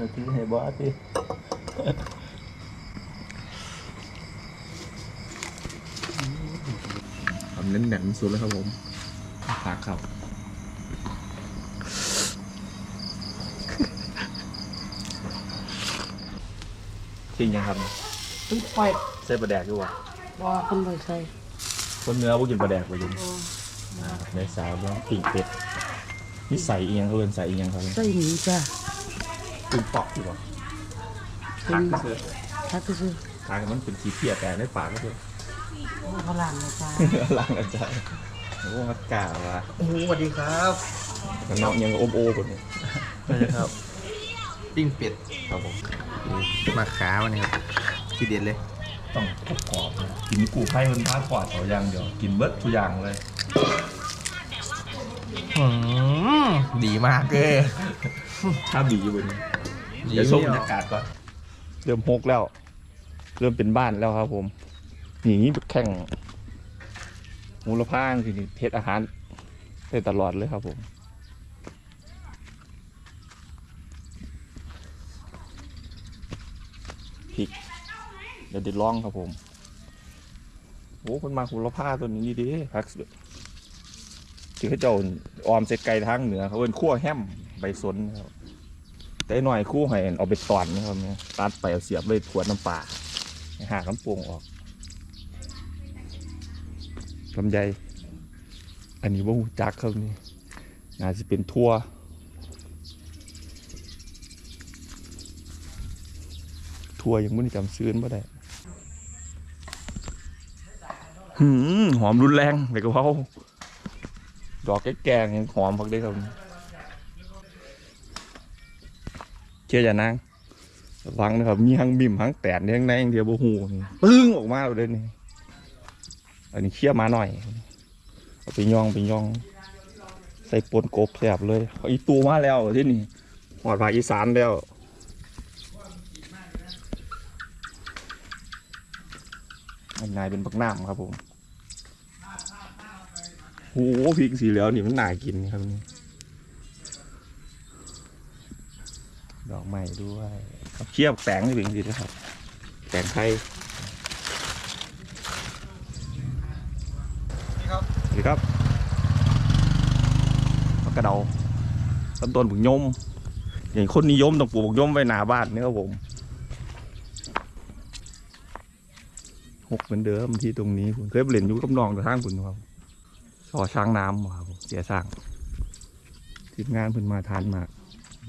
จะถือให้บอสดิทำเน้นแหนมสุดเลยครับผมผักครับจริงยังครับตึ้งปล่อยใส่ปลาแดกด้วยวะว่าคนบ่ใส่คนเนื้อพวกกินปลาแดกไปยุ่งในสาวเรื่องปิ่งเป็ดนี่ใส่อีหยังเขาเป็นใส่อีหยังครับใส่หมีจ้ะ ปิ่งปอกดีกว่าเป็ทักนก็คือทักก็คือทางมันเป็นสีเพียแตกในปากก็คือพลังนะจ๊ะล้างอาจารย์โอ้มัดกล้าว่ะโอ้โหสวัสดีครับข้างนอกยังอมโอ้คนนี้ครับปิ้งเป็ดครับผมมาขาวันนี้ครับทีเด็ดเลย ต้องกรอบกรอบๆนะกินกูไพ่มันพาขวาดเขาอย่างเดียวกินเบิร์ดทุกอย่างเลยดีมากเลยถ้าบีอยู่บนนี้ดี เดี๋ยวชมไม่บรอรอกยากาศก่อน เริ่มฮกแล้ว เริ่มเป็นบ้านแล้วครับผม อย่างนี้แข่งมูลค่าสินี่เทศอาหารได้ตลอดเลยครับผมพริกเดี๋ยวเดี๋ยวลองครับผมโอ้คนมาคุณละผ้าตัวนี้ดีๆพักที่เขาเจ้าออมเสร็จไก่ทางเหนือเขาเป็นขั้วแฮมใบสนนะครับ แต่หน่อยคู่ให้เอาไปตอนนะครับเนี่ยตัดไปเอาเสียบเลยขวดน้ำปลาหาน้ำปรุงออกลำไยอันนี้ว่าหูจักครับนี่น่าจะเป็นทั่วทั่วยังไม่ได้จำซื้อมาได้หอมรุนแรงเลยกะเพราดอกแกงๆยังหอมพักได้ครับ เชื่ออย่านางระวังนะครับมีหังบิ่มหังแตนเนี่ยข้างในอย่างเดียวบ่หูนี่ปึ้งออกมาเลยนี่อันนี้เชี่ยมาหน่อยเอาไปย่องไปย่อง ใส่ปนกบแสบเลยอีตูมาแล้วที่นี่หอดภาคอีสานแล้วอันนายเป็นปักน้ำครับผมโอ้โหพริกสีเหลืองนี่มันน่ากินครับนี่ ดอกใหม่ด้วยครับเชียบแตงนี่เป็นดีนะครับแตงไทยครับสวัสดีครับผักกระเดาต้นต้นบุกยม อย่างคนนิยมต้องปลูกบุกยมไว้หน้าบ้านนี่ครับผมหกเหมือนเดิมที่ตรงนี้ผมเคยไปเล่นอยู่กับน้องแต่ทางคุณครับซอช้างน้ำครับผมเสียสร้างทีมงานเพิ่นมาทานมาก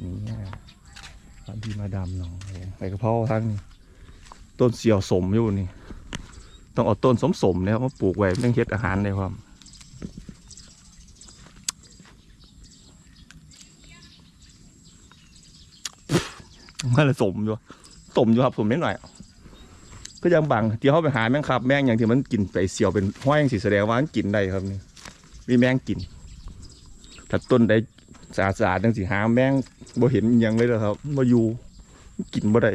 นี่ ที่มาดำหนองครับผมไปกระเพราทั้งนี้ต้นเสี่ยวสมอยู่นี่ ต้องเอาต้นสมสมเนี่ยมาปลูกไว้เรื่อเฮ็ดอาหารในความมันเลยสมอยู่สมอยู่ครับผมนิดหน่อยก็ยังบังที่เขาไปหาแมงครับ แมงอย่างที่มันกินไปเสี่ยวเป็นห้อยอย่างสีแสดงว่ามันกินได้ครับนี่มีแมงกินถ้าต้นใด สะอาดๆจังสิหาแมงบ่เห็นอิหยังเลยเหรอครับบ่อยู่กินบ่ได้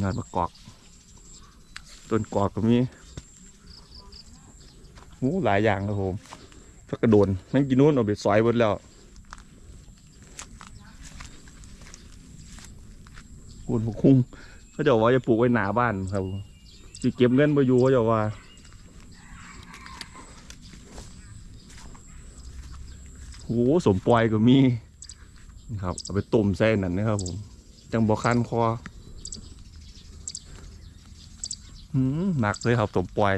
งานมะกอกต้นกอกก็มีโอ้หลายอย่างครับผมพักกระโดนแม่งกินนู้นเอาไปซอยหมดแล้วคุณพวกคุ้งเขาจะว่าจะปลูกไว้หน้าบ้านครับสิเก็บเงินบ่อยู่เขาจะว่า โอ้โหสมปล่อยก็มีนะครับเอาไปต้มใส่นั่นนะครับผมจังบอคันคอหืมหนักเลยครับสมปล่อย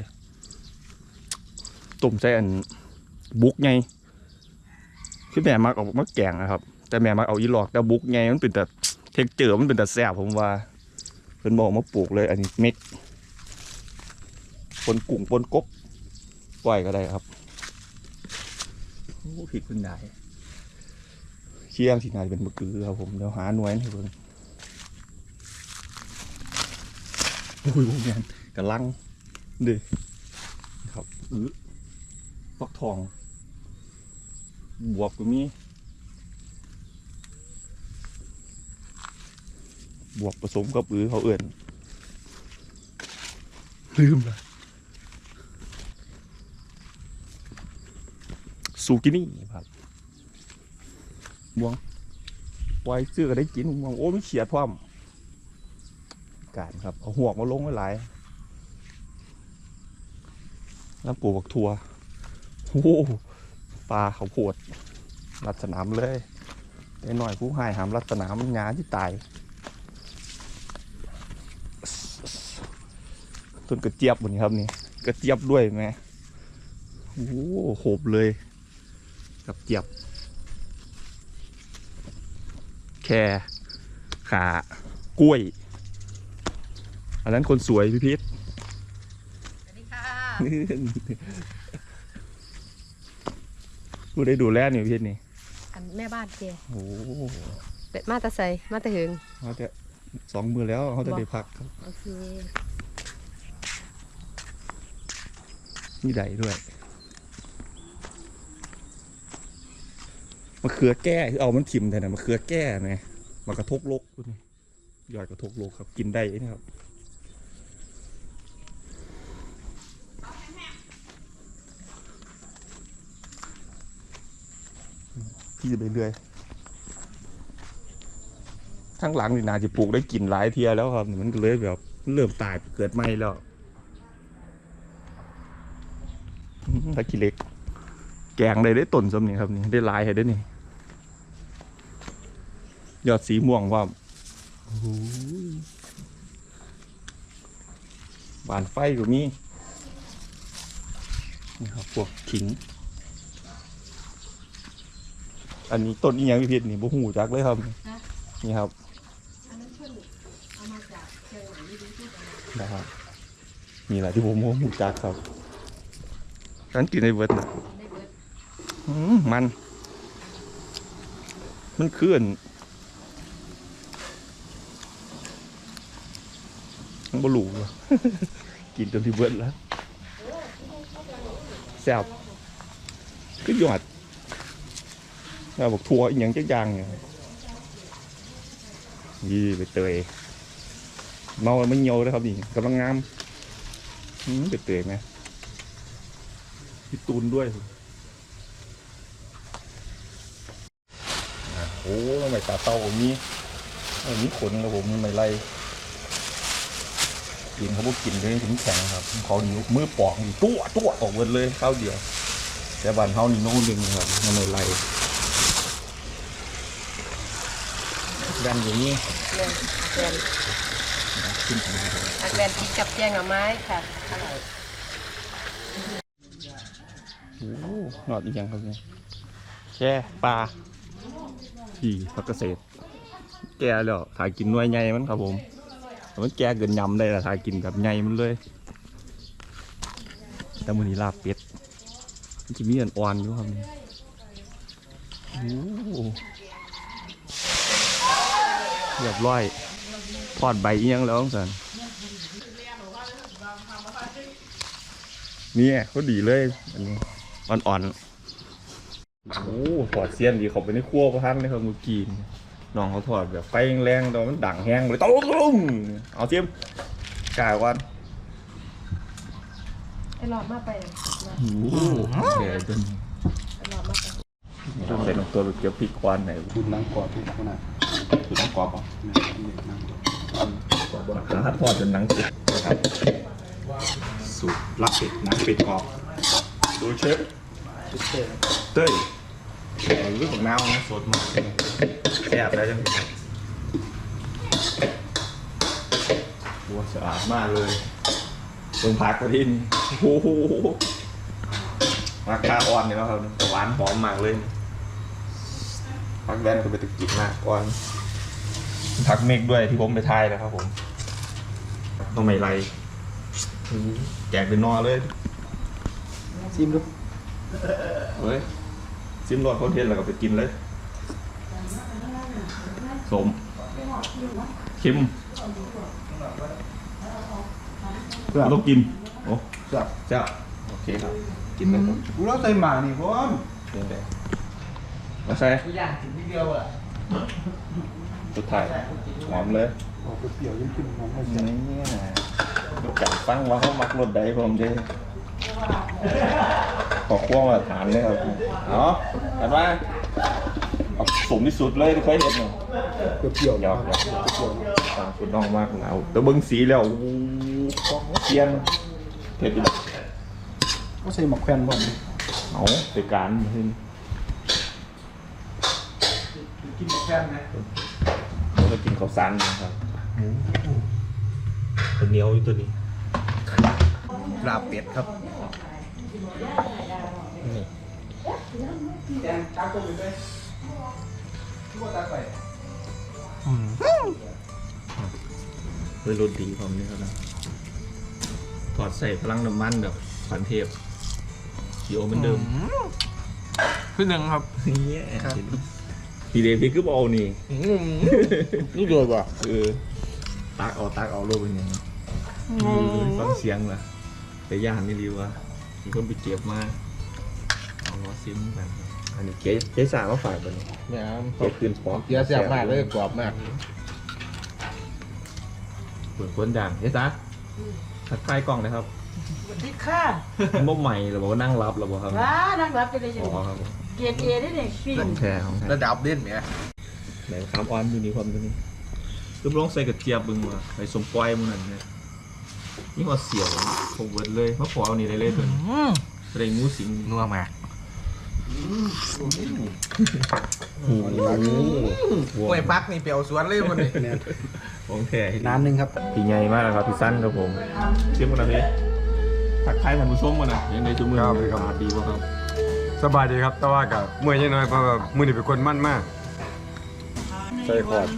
ต้มใส่นบุกไงคือแม่มักเอามาแกงนะครับ แต่แม่มักเอาอีหลอกแต่บุกไงมันเป็นแต่เทคเจอร์มันเป็นแต่แซ่บผมว่าเพิ่นบอกมาปลูกเลยอันนี้เม็ดปนกุ้งปนกบปล่อยก็ได้ครับ ผิดเป็นได้เชี่ยงสินายเป็นมะกือครับผมเดี๋ยวหาหน่วยให้เพิ่นโอ้ยโอ้ยแมนกระลังเดิครับอื้อฟักทอง บวบก็มีบวบผสมกับอื้อเขาเอื่นลืมละ ซูกินี่ครับบวงปล่อยซื้อก็ได้กินผมว่าโอ้ไม่เฉียดพร้อมการครับเอาหวกมาลงไว้หลายแล้วปลูกบักทัวโอ้โหปลาเขาวโพดรัดสนามเลยไอ้หน่อยผู้ให้หามรัดสนามงาที่ตายต้นกระเจี๊ยบบนนี้ครับนี่กระเจี๊ยบด้วยไหมโอ้โหโหบเลย กับเจี๊ยบ แค่ขากล้วย อันนั้นคนสวยพี่พิษสวัสดีค่ะกูได้ดูแลนี่พี่พิษนี่อันแม่บ้านเจโอ้โหเป็ดมาแตะใส่มาแตะหึงเขาจะสองมือแล้วเขาจะได้พักครับโอเคมีใดด้วย มะเขือแก้คือเอามันถิ่มแต่นะมะเขือแก้ไหมมากระทกโลกพวกนี้ยอดกระทกโลกครับ กินได้นะครับที่ไปเรื่อยทั้งหลังนี่นาจะปลูกได้กินหลายเทียแล้วครับ มันก็เลยแบบเริ่มตายเกิดไม่แล้วอืมตะกี้เล็ก แกงได้ได้ต้นสำนี่ครับนี่ได้ลายให้ได้นี่ ยอดสีม่วงว่าโอ้โหหวานไฟก็มีนี่ครับพวกขิง อันนี้ต้นอีหยังพี่พิษนี่บ่หูจักเลยครับ นี่ครับนะครับนี่แหละที่ผมบ่หูจักครับฉันกินในเวิร์ดนะอืมมัน มันเคลื่อน มันบลูกินจนที่เวิร์ดแล้วแซ่บก็หยอดแล้วบอกทัวอีกอย่างจักอย่างเนี่ยยี่ไปเตยเมาไม่เหี่ยวเลยครับนี่กำลังงามไปเตยไหมพี่ตูนด้วยโอ้ไม่ตาเต้าผมมีอันนี้ขนครับผมมีไม่ไร กินเขาบอกกินเลยถึงแข็งครับเขานี่มือปอกนี่ตัวตัวออกหมดเลยข้าวเดียว แต่บันเขานี่โน่นหนึ่งครับมันไม่ไรดันอย่างนี้แม่แกนขึ้นไปอันแกนกินกับแกงหน่อไม้ค่ะอร่อยโอ้หนอดอีกอย่างครับเนี่ยแช่ปลาที่พักเกษตร แก่แล้วถ่ายกินหน่วยใหญ่มันครับผมแต่ มันแก่เกินยำได้ละถ่ายกินกับใหญ่มันเลย แต่มือนี้ลาบเป็ดมันจะมีอันอ่อนอยู่ครับนี่โอ้เรียบร้อยทอดใบอียังแล้วสันเนี่ยเขาดีเลย อันนี้อ่อนๆโอ้ถอดเสียนดีเขาไปในครัวประทันเลยครับมือกีน น้องเขาถอดแบบไฟแรงๆแต่ว่ามันดังแห้งเลยตุ้มตุ้มเอาเทียมกายวันไอ้หลอดมาไปเลยมาโอ้โหแก่จนไอ้หลอดมาไปต้องใส่ลงตัวลูกเกี๊ยวพริกควันไหนคุณล้างกอดที่ขนาดคือต้องกรอบอะนี่นั่งขาทอดจนหนังติดนะครับสูตรลับเป็ดน้ำเป็ดกรอบดูเชฟเต้ยเอาเรื่องของน้ำนะสดมากแซ่บแล้วจังตัวสะอาดมากเลยเบิ่งพักมาที่นี่โอ้โหมาค่าอ่อนนี่แล้วครับแต่หวานหอมมากเลยพักแว่นก็ไปตึกจิกมากก่อนพักเมกด้วยที่ผมไปทายนะครับผมต้องไม่ไรแจกเป็นนอเลยซิมดูเฮ้ย ซิมรอดเขาเทียนแล้วก็ไปกินเลย สมชิมเพื่อต้องกิน โอ้เพื่อเจ้าโอเคครับ กินเลยครับกูเราใส่หมานี่พ่อมเดี๋ยวเดี๋ยวมาใส่ย่างถึงนิดเดียวอะสุดท้ายหอมเลยออกเปรี้ยวยิ่งขึ้นน้องให้นี่จับฟังว่าเขามักรถใดผมเด้ ขอขั้วมาฐานเลยครับเนาะกันว่าเอาสมที่สุดเลยที่เคยเห็นเนาะเปรี้ยวๆยอดยอดต่างสุดน้องมากแล้วแต่เบิ้งสีแล้วโอ้โหเซียนเผ็ดอยู่ก็ใส่หมกแควนบ่อนเอาไปการขึ้นกินหมกแควนนะแล้วก็กินข้าวสารนะครับตัวเหนียวอยู่ตัวนี้ลาบเป็ดครับ เฮ้ยรสดีความนี้ครับนะถอดใส่พลังน้ำมันแบบขวัญเทพเขียวเหมือนเดิมขึ้นหนึ่งครับเนี่ยพี่เดพี่คือเอานี่นี่เดือดว่ะเออตักเอาตักเอาโลกเป็นยังไงฟังเสียงล่ะแต่ย่านนี่รีวะ มีคนไปเก็บมาเอาล้อซิมกันอันนี้เจ๊เจ๊สาวมาฝากกันเนี่ยเจ๊คืนปอกเกี๊ยวแซ่บมากเลยกรอบมากเปิดคนด่างเจ๊จ้าทักทายกล้องนะครับสวัสดีค่ะบ่ใหม่หรือว่านั่งรับหรือเปล่าครับว้านั่งรับไปเลยอยู่อ๋อครับผมเกียร์เอได้เนี่ยปิ้งของแท้ของแท้ระดับเด่นไหมไหนคามออนอยู่นี่ความตัวนี้คือลองใส่กระเจี๊ยบบึงมาใส่สมปล่อยมันนั่นเนี่ย นี่ว่าเสียวผมเวิร์ดเลยมาขอเอานี่ได้เลยตัวนี้แสดงงูสิงนัวมากโอ้โหกล้วยปักนี่เปรียวสวนเลยวันนี้ของแท้น้ำหนึ่งครับพี่ใหญ่มากนะครับพี่สั้นครับผมเชื่อมันนะพี่ทักทายท่านผู้ชมมานะยังไงจุ่มมือครับขาดีป่ะครับ สบายดีครับแต่ว่ากับเมื่อยยังน้อยเพราะว่ามือนี่เป็นคนมั่นมากใส่คอร์ด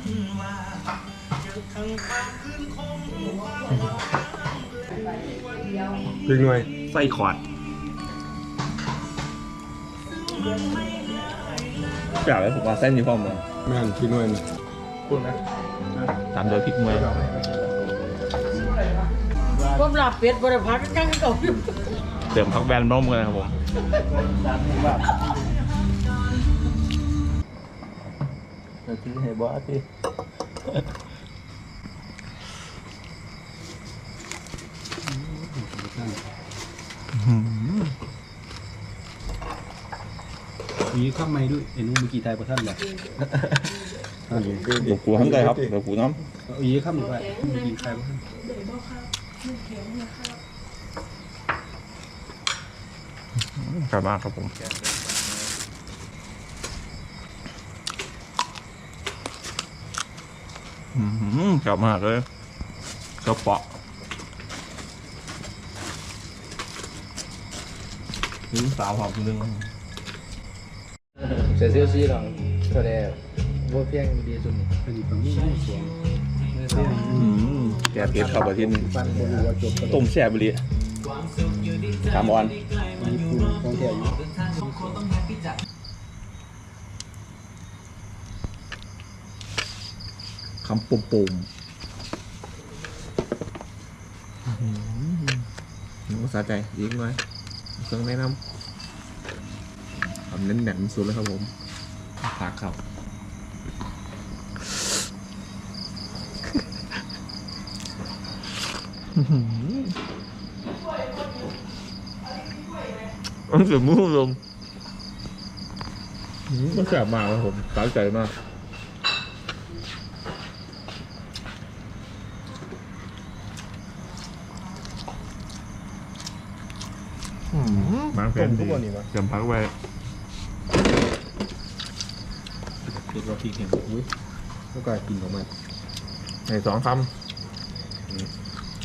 พิกหน่วยใส่คอร์ดกล่าวแล้วผมว่าเส้นนี้พร้อมเลยแม่นพิกหน่วยนี่ตามโดยพริกมวยผมลาบเป็ดบริพักกันกันเก่าอยู่เติมพักแบนนมกันนะครับผมที่เห็นบ่ที่ มีข้าวไม่ด้วยเอ็นุ่มเมื่อกี้ไทยประท่านเลยหลวงปู่ทั้งใจครับหลวงปู่น้เอาอีกข้าวหนึ่งไปเมื่อกี้ไทยประท่านำกลับมาครับผมอืมกลับมาเลยกระเปาะนี่สาวหอมคนนึง เสียเซี่ยวซี่หรอก็ได้บัวเพียงดีสุดนี่อันนี้ตรงนี้สวงแกเผ็ดเข้าไปที่นี่ฟันบนหัวจบกระต้มแซ่บไปเลยถามออนมีปูนของแท้อยู่คำปุ่มปุ่มภาษาใจยิงไว้เครื่องแนะนำทำ เน้นแน่นสุดเลยครับผมผักครับมันเสียมือลมมันแสบมากครับผมตั้งใจมากบางแผนดีจำพักไว้ เด็กเราพีเข็มอุ้ยแล้วก็กินออกมาในสองคำ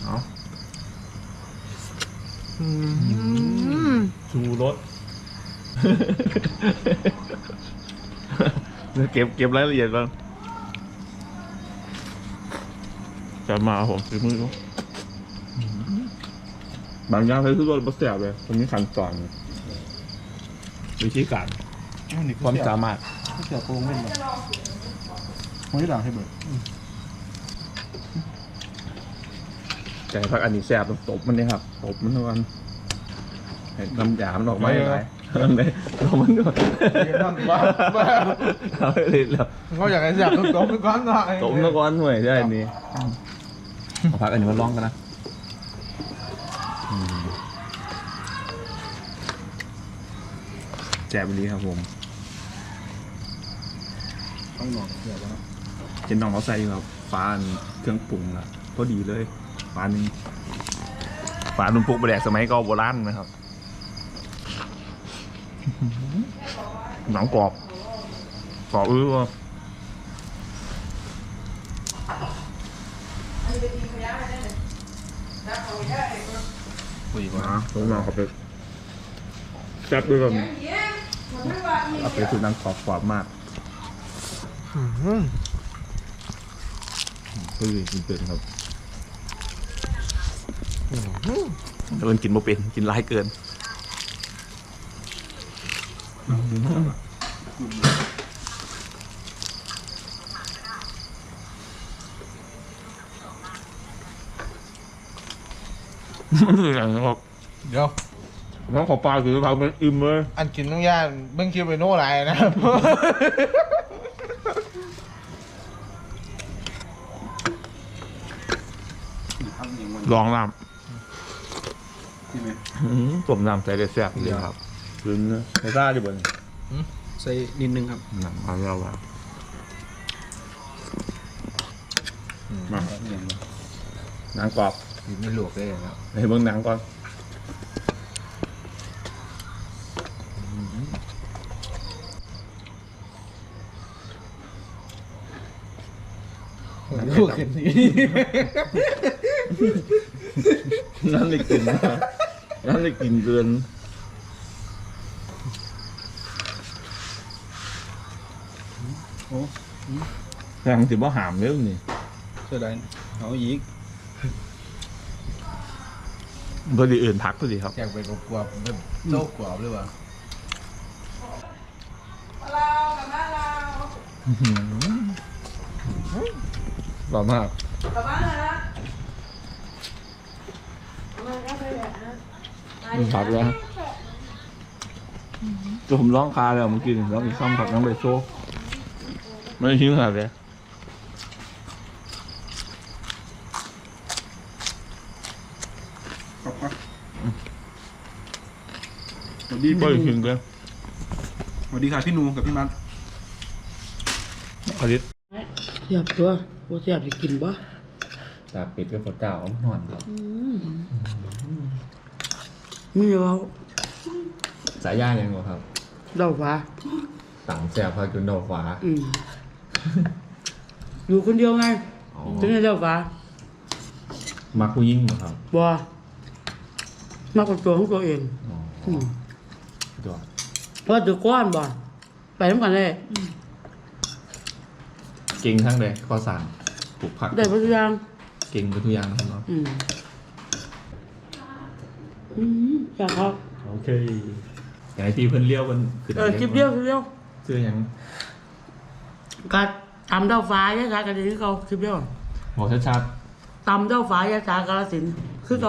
เอาชูรสเดี๋ยวเก็บเก็บรายละเอียดก่อนจะมาครับผมซื้อมือเขาบางอย่างใช้ซื้อรถบัสเสียบเลยตรงนี้ขั้นตอนวิธีการความสามารถ เสือโปรงเล่นบ่ของที่หลังให้เบิดแต่พักอันนี้แซ่บต้องตบมันเนี่ยครับตบมันทุกวันให้น้ำยามันออกมาอะไรนั่นเลยตบมันด้วยเอาไปเลยแล้วเขาอยากให้แซ่บต้องต้มไปก่อนหน่อยตบทุกวันหน่วยใช่อันนี้เอาพักอันนี้มาลองกันนะอืมแซ่บวันนี้ครับผม ต้องนอนเดี๋ยวว่าเห็นน้องเขาใส่อยู่ครับฟ้าอันเครื่องปรุงอะพอดีเลยฟ้าหนึ่งฟ้านุ่นปลุกไปแดกสมัยเก่าโบราณนะครับ หนังกรอบกรอบอื้อว่ะคุยมาต้องลองเขาไปแซ่บด้วยกันเอาไปคือหนังกรอบกรอบมาก เฮ้ยกินเป็นครับเดินกินบ่เป็นกินร้ายเกินมันคืออย่างนี้ครับเดี๋ยวน้องขอปลาคือเขาเป็นอิ่มเลย อันกินต้องย่านเบิ่งคิวไปโน่ไรนะ ลองน้ใช่ไหมำต้มน้ำใส่ได้แซ่บเลยครับคืนนะไอ้ซ่าดิบนใส่นิดนึงครับหนังเอาเราอะมาหนังกรอบไม่หลวกได้แล้วให้เบิ่งหนังก่อนลวกกันนี่ นั่นเลยกินนะนั่นเลยกินเกินแรงสิบ่หามเรื่องนี่เสื้อแดงเอาอีกพอดีอื่นพักพอดีครับอยากไปกรอบๆแบบโจ๊กกรอบหรือเปล่าร้อนมากกลับบ้านแล้ วนะผักแล้วจะผมร้องคาเลยเมื่อกี้นี่ร้องอีกคำผักน้ำใบโซ่ไม่ได้ทิ้งขนาดเลยครับครับสวัสดีไม่พี่ได้นูทิ้งเลยสวัสดีค่ะพี่นูกับพี่มัดอาทิตย์เสียบตัวบ่เสียบสิกินบ่ตาปิดกับข้าวเจ้าอ้อมหอนครับ มีเว้าสายย่ายังไงครับดอกฟ้าต่างแซ่บพาจุนดอกฟ้าอืมอยู่คนเดียวไงอ๋อถึงได้ดอกฟ้ามักผู้ยิ่งเหรอครับบ่มากกว่าตัวของตัวเองอ๋ออืมตัวเพราะว่าตัวก้อนบ่ไปนำกันได้เก่งทั้งเลยข้อสารปลูกผักได้บ่ทุกอย่างเก่งไปทุกอย่างนะครับเนาะอืม อืมอยากครับโอเคอยากให้พี่เพิ่นเลี้ยวเพิ่นขึ้นเออคลิปเดียวคลิปเดียวเสื้อยังก็ตำเต้าฟ้ายะสากระดิ่งเขาคลิปเดียวบอกชัดตำเต้าฟ้ายะสากระสินธุ์